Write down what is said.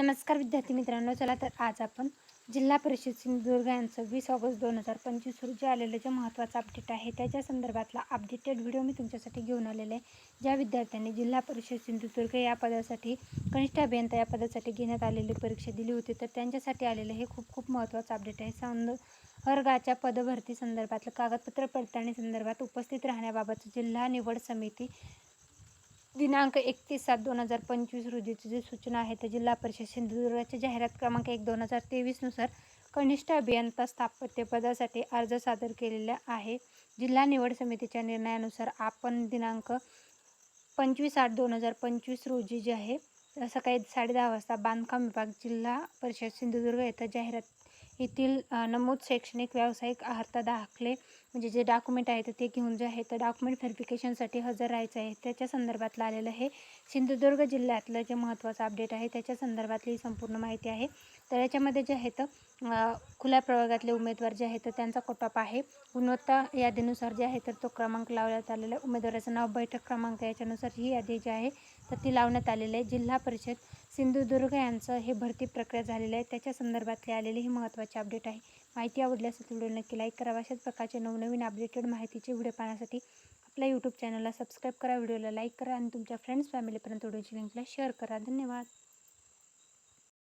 नमस्कार विद्यार्थी मित्रांनो चला तर आज आपण जिल्हा परिषद सिंधुदुर्ग यांचं वीस ऑगस्ट दोन हजार पंचवीस रोजी आलेलं जे महत्त्वाचं अपडेट आहे त्याच्या संदर्भातला अपडेटेड व्हिडिओ मी तुमच्यासाठी घेऊन आलेले आहे. ज्या विद्यार्थ्यांनी जिल्हा परिषद सिंधुदुर्ग या पदासाठी कनिष्ठ अभियंता या पदासाठी घेण्यात आलेली परीक्षा दिली होती तर त्यांच्यासाठी आलेलं हे खूप खूप महत्त्वाचं अपडेट आहे. संद वर्गाच्या पदभरती संदर्भातलं कागदपत्र पडताळणी संदर्भात उपस्थित राहण्याबाबत जिल्हा निवड समिती दिनांक एकतीस सात दोन हजार पंचवीस रोजीची जी सूचना आहे तर जिल्हा परिषद सिंधुदुर्गाच्या जाहिरात क्रमांक एक दोन हजार तेवीसनुसार कनिष्ठ अभियंता स्थापत्य पदासाठी अर्ज सादर केलेला आहे. जिल्हा निवड समितीच्या निर्णयानुसार आपण दिनांक पंचवीस आठ दोन हजार पंचवीस रोजी जे आहे सकाळी साडे दहा वाजता बांधकाम विभाग जिल्हा परिषद सिंधुदुर्ग येथे जाहिरात येथील नमूद शैक्षणिक व्यावसायिक अर्हता दाखले म्हणजे जे डॉक्युमेंट आहेत ते घेऊन जे आहे तर डॉक्युमेंट व्हेरिफिकेशनसाठी हजर राहायचं आहे. त्याच्या संदर्भातलं आलेलं हे सिंधुदुर्ग जिल्ह्यातलं जे महत्त्वाचं अपडेट आहे त्याच्या संदर्भातली संपूर्ण माहिती आहे. तर याच्यामध्ये जे आहेत खुल्या प्रवर्गातले उमेदवार जे आहेत तर त्यांचा कटॉप आहे. गुणवत्ता यादीनुसार जे आहे तर तो क्रमांक लावण्यात आलेला आहे. उमेदवाराचं नाव बैठक क्रमांक याच्यानुसार ही यादी जी आहे तर ती लावण्यात आलेली आहे. जिल्हा परिषद सिंधुदुर्ग यांचं हे भरती प्रक्रिया झालेली आहे. त्याच्या संदर्भातली आलेली ही महत्त्वाची अपडेट आहे. माहिती आवडली असेल तर व्हिडिओ नक्की लाईक करा. अशाच प्रकारचे नवनवीन अपडेटेड माहितीचे व्हिडिओ पाहण्यासाठी आपल्या यूट्यूब चॅनलला सबस्क्राईब करा. व्हिडिओला लाईक करा आणि तुमच्या फ्रेंड्स फॅमिलीपर्यंत व्हिडिओची लिंकला शेअर करा. धन्यवाद.